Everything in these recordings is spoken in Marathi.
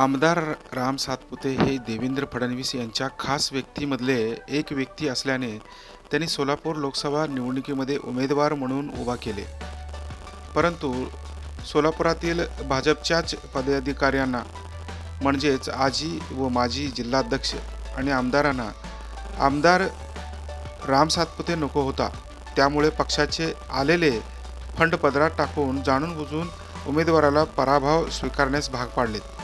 आमदार राम सातपुते हे देवेंद्र फडणवीस यांच्या खास व्यक्तीमधले एक व्यक्ती असल्याने त्यांनी सोलापूर लोकसभा निवडणुकीमध्ये उमेदवार म्हणून उभा केले. परंतु सोलापुरातील भाजपच्याच पदाधिकाऱ्यांना म्हणजेच आजी व माजी जिल्हाध्यक्ष आणि आमदारांना आमदार राम सातपुते नको होता. त्यामुळे पक्षाचे आलेले फंड पदरात टाकून जाणून बुजून उमेदवाराला पराभव स्वीकारण्यास भाग पाडलेत.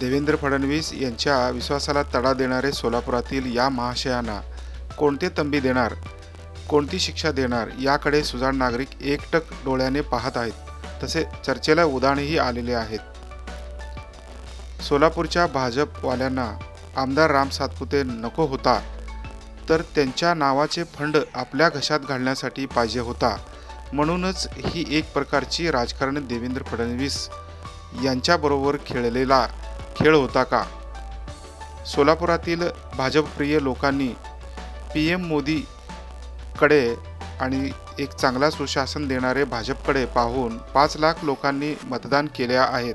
देवेंद्र फडणवीस यांच्या विश्वासाला तडा देणारे सोलापुरातील या महाशयांना कोणते तंबी देणार कोणती शिक्षा देणार याकडे सुजाण नागरिक एकटक डोळ्याने पाहत आहेत. तसे चर्चेला उदाणही आलेले आहेत. सोलापूरच्या भाजपवाल्यांना आमदार राम सातपुते नको होता तर त्यांच्या नावाचे फंड आपल्या घशात घालण्यासाठी पाहिजे होता. म्हणूनच ही एक प्रकारची राजकारण देवेंद्र फडणवीस यांच्याबरोबर खेळलेला खेळ होता का? सोलापुरातील भाजपप्रिय लोकांनी पी एम मोदीकडे आणि एक चांगला सुशासन देणारे भाजपकडे पाहून पाच लाख लोकांनी मतदान केले आहेत.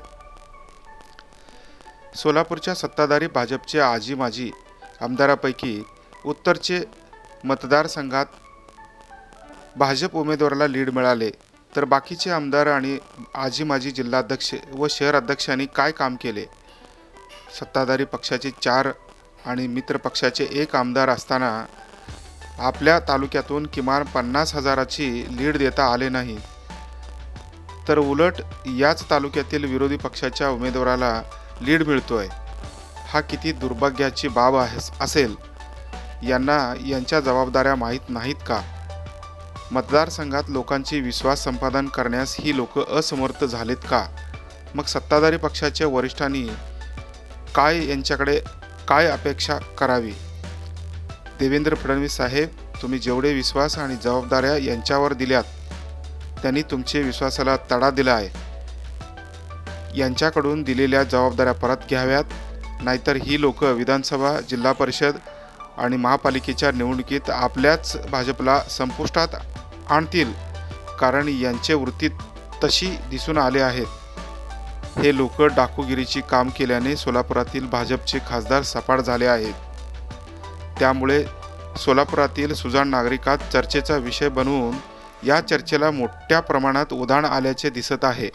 सोलापूरच्या सत्ताधारी भाजपचे आजी माजी आमदारापैकी उत्तरचे मतदारसंघात भाजप उमेदवाराला लीड मिळाले. तर बाकीचे आमदार आणि आजी माजी जिल्हाध्यक्ष व शहर अध्यक्षांनी काय काम केले? सत्ताधारी पक्षाचे चार आणि मित्र पक्षाचे एक आमदार असताना आपल्या तालुक्यातून किमान पन्नास हजाराची लीड देता आले नाही. तर उलट याच तालुक्यातील विरोधी पक्षाच्या उमेदवाराला लीड मिळतोय. हा किती दुर्भाग्याची बाब आहे असेल यांना यांच्या जबाबदाऱ्या माहीत नाहीत का? मतदारसंघात लोकांची विश्वास संपादन करण्यास ही लोक असमर्थ झालेत का? मग सत्ताधारी पक्षाच्या वरिष्ठांनी काय यांच्याकडे काय अपेक्षा करावी? देवेंद्र फडणवीस साहेब तुम्ही जेवढे विश्वास आणि जबाबदाऱ्या यांच्यावर दिल्यात त्यांनी तुमचे विश्वासाला तडा दिला आहे. यांच्याकडून दिलेल्या जबाबदाऱ्या परत घ्याव्यात नाहीतर ही लोक विधानसभा जिल्हा परिषद आणि महापालिकेच्या निवडणुकीत आपल्याच भाजपला संपुष्टात आणतील. कारण यांचे वृत्ती तशी दिसून आले आहेत. हे लोक डाकूगिरीची काम केल्याने सोलापुरातील भाजपचे खासदार सपाट झाले आहेत. त्यामुळे सोलापुरातील सुजाण नागरिकात चर्चेचा विषय बनवून या चर्चेला मोठ्या प्रमाणात उधाण आल्याचे दिसत आहे.